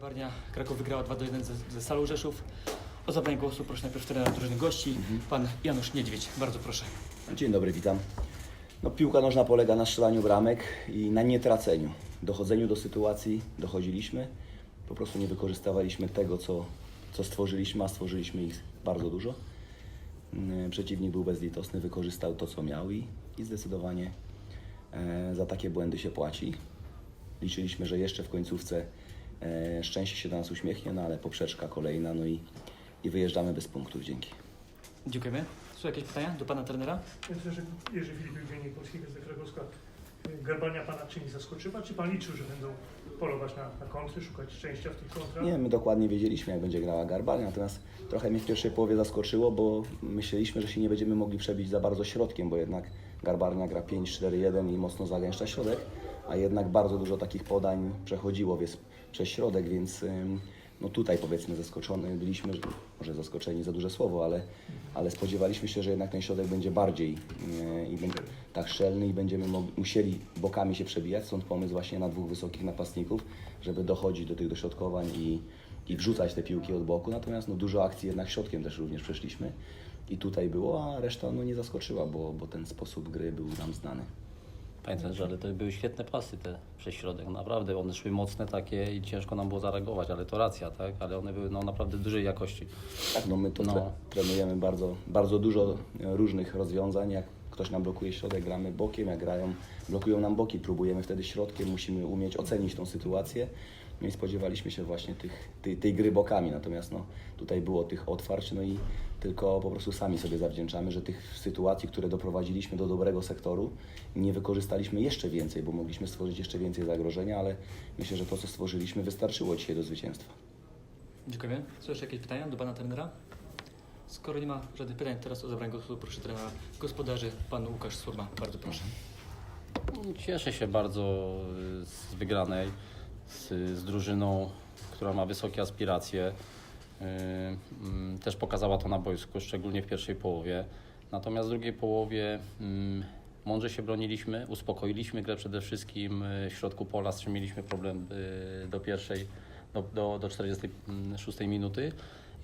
Garbarnia Kraków wygrała 2 do 1 ze, ze Salą Rzeszów. O zabranie głosu proszę najpierw trenera drużyny gości, pan Janusz Niedźwiedź. Bardzo proszę. Dzień dobry, witam. No, piłka nożna polega na strzelaniu bramek i na nietraceniu. Dochodzeniu do sytuacji dochodziliśmy, po prostu nie wykorzystywaliśmy tego, co, co stworzyliśmy, a stworzyliśmy ich bardzo dużo. Mm, Przeciwnik był bezlitosny, wykorzystał to, co miał i, i zdecydowanie e, za takie błędy się płaci. Liczyliśmy, że jeszcze w końcówce szczęście się do nas uśmiechnie, no ale poprzeczka kolejna, no i, i wyjeżdżamy bez punktów. Dzięki. Dziękujemy. Są jakieś pytania do pana trenera? Myślę, że Jerzy Filip Dziennik Polskiej Gazety Krakowska. Garbania Pana czy nie zaskoczyła? Czy Pan liczył, że będą polować na, na kontry, szukać szczęścia w tych kontrach? Nie, my dokładnie wiedzieliśmy, jak będzie grała Garbarnia, natomiast trochę mnie w pierwszej połowie zaskoczyło, bo myśleliśmy, że się nie będziemy mogli przebić za bardzo środkiem, bo jednak Garbarnia gra 5-4-1 i mocno zagęszcza środek, a jednak bardzo dużo takich podań przechodziło więc, przez środek, więc no tutaj powiedzmy zaskoczony byliśmy, że- może zaskoczeni za duże słowo, ale, ale spodziewaliśmy się, że jednak ten środek będzie bardziej yy, i będzie tak szczelny i będziemy musieli bokami się przebijać, stąd pomysł właśnie na dwóch wysokich napastników, żeby dochodzić do tych dośrodkowań i, i wrzucać te piłki od boku, natomiast no, dużo akcji jednak środkiem też również przeszliśmy i tutaj było, a reszta no, nie zaskoczyła, bo, bo ten sposób gry był nam znany. Pamiętam, że ale to były świetne pasy te przez środek, naprawdę one szły mocne takie i ciężko nam było zareagować, ale to racja, tak? Ale one były no, naprawdę dużej jakości. Tak, no my to No. tre, trenujemy bardzo, bardzo dużo e, różnych rozwiązań. Jak ktoś nam blokuje środek, gramy bokiem, jak grają, blokują nam boki, próbujemy wtedy środkiem, musimy umieć ocenić tą sytuację. No i spodziewaliśmy się właśnie tych, tej, tej gry bokami, natomiast no, tutaj było tych otwarć, no i tylko po prostu sami sobie zawdzięczamy, że tych sytuacji, które doprowadziliśmy do dobrego sektoru, nie wykorzystaliśmy jeszcze więcej, bo mogliśmy stworzyć jeszcze więcej zagrożenia, ale myślę, że to, co stworzyliśmy, wystarczyło dzisiaj do zwycięstwa. Dziękujemy. Są jeszcze jakieś pytania do pana trenera? Skoro nie ma żadnych pytań, teraz o zabranie głosu proszę trenera gospodarzy, pan Łukasz Surma. Bardzo proszę. Cieszę się bardzo y, z wygranej, z, z drużyną, która ma wysokie aspiracje. Y, mm, Też pokazała to na boisku, szczególnie w pierwszej połowie. Natomiast w drugiej połowie mm, mądrze się broniliśmy, uspokoiliśmy grę przede wszystkim y, w środku pola, strzemiliśmy problem y, do pierwszej, do, do, do 46 minuty.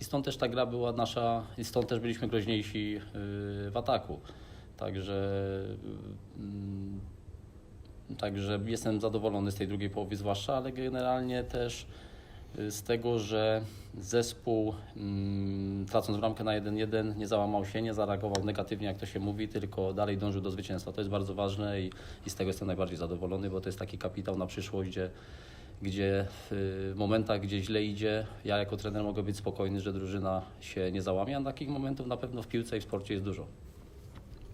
I stąd też ta gra była nasza, i stąd też byliśmy groźniejsi y, w ataku. Także mm, Także jestem zadowolony z tej drugiej połowy zwłaszcza, ale generalnie też y, z tego, że zespół mm, tracąc bramkę na 1-1 nie załamał się, nie zareagował negatywnie jak to się mówi, tylko dalej dążył do zwycięstwa. To jest bardzo ważne i, i z tego jestem najbardziej zadowolony, bo to jest taki kapitał na przyszłość, gdzie, gdzie w momentach, gdzie źle idzie, ja jako trener mogę być spokojny, że drużyna się nie załamie, a takich momentów na pewno w piłce i w sporcie jest dużo.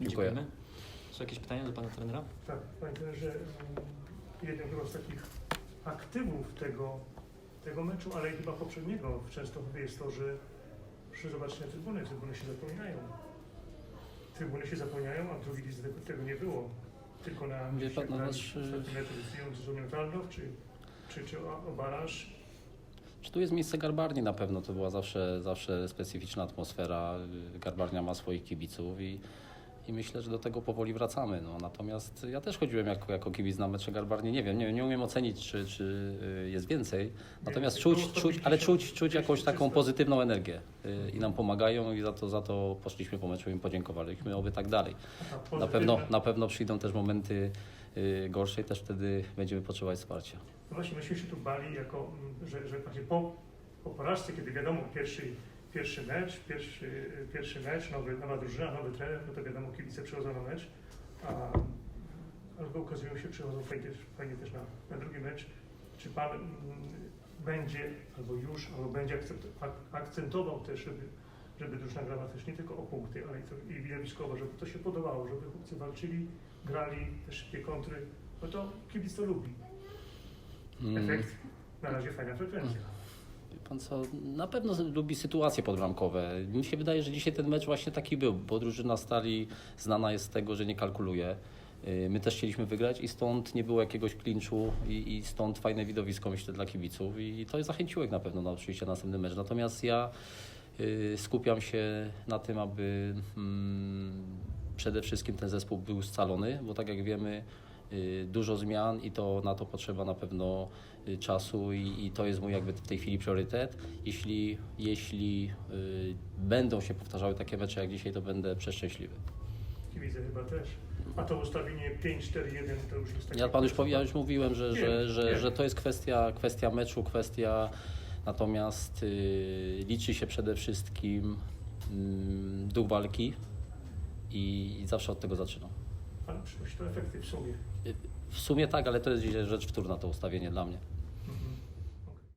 Dziękuję. Dziękujemy. Są jakieś pytania do pana trenera? Tak, pamiętam, że mm, jednym chyba z takich aktywów tego, tego meczu, ale i chyba poprzedniego w Częstochowie jest to, że proszę zobaczyć na trybuny, trybuny się zapełniają. Trybuny się zapełniają, a drugi list tego, tego nie było. Tylko na Wie pan, no, na nasz, y- Tarnów, czy, czy, czy o, o Baraż. Czy tu jest miejsce Garbarni na pewno? To była zawsze, zawsze specyficzna atmosfera. Garbarnia ma swoich kibiców i, i myślę, że do tego powoli wracamy. No, natomiast ja też chodziłem jako, jako kibic na mecze Garbarni. Nie wiem, nie, nie umiem ocenić, czy, czy y, jest więcej. Natomiast Nie, czuć, było czuć, ale 150, czuć, czuć jakąś taką 300. pozytywną energię y, i nam pomagają i za to, za to poszliśmy po meczu i im podziękowaliśmy, oby tak dalej. Na pewno, na pewno przyjdą też momenty y, gorsze i też wtedy będziemy potrzebować wsparcia. No właśnie, myśmy się tu bali, jako, mm, że, że właśnie po, po porażce, kiedy wiadomo, pierwszy, pierwszy mecz, pierwszy, pierwszy mecz, nowy, nowa drużyna, nowy trener, no to wiadomo, kibice przychodzą na mecz, a albo okazują się, przychodzą fajnie, fajnie też na, na drugi mecz. Czy Pan mm, będzie, albo już, albo będzie akcentował też, żeby, żeby drużyna grała też nie tylko o punkty, ale i, to, i widowiskowo, żeby to się podobało, żeby chłopcy walczyli, grali te szybkie kontry, bo to kibic to lubi. Mm. Efekt na razie fajna frekwencja. Pan co, na pewno lubi sytuacje podbramkowe. Mi się wydaje, że dzisiaj ten mecz właśnie taki był, bo drużyna Stali znana jest z tego, że nie kalkuluje. Yy, My też chcieliśmy wygrać i stąd nie było jakiegoś klinczu i, i stąd fajne widowisko myślę dla kibiców i to zachęciło ich na pewno na oczywiście na następny mecz. Natomiast ja skupiam się na tym, aby mm, przede wszystkim ten zespół był scalony, bo tak jak wiemy y, dużo zmian i to na to potrzeba na pewno y, czasu i, i to jest mój jakby w tej chwili priorytet. Jeśli, jeśli y, będą się powtarzały takie mecze jak dzisiaj, to będę przeszczęśliwy. Kibice chyba też. A to ustawienie 5-4-1 to już jest takie... Ja panu już, ja już mówiłem, że, że, że, że to jest kwestia, kwestia meczu, kwestia natomiast y, liczy się przede wszystkim mm, duch walki i, zawsze od tego zaczynam. Ale przynosi to efekty w sumie. Y, W sumie tak, ale to jest rzecz wtórna to ustawienie dla mnie.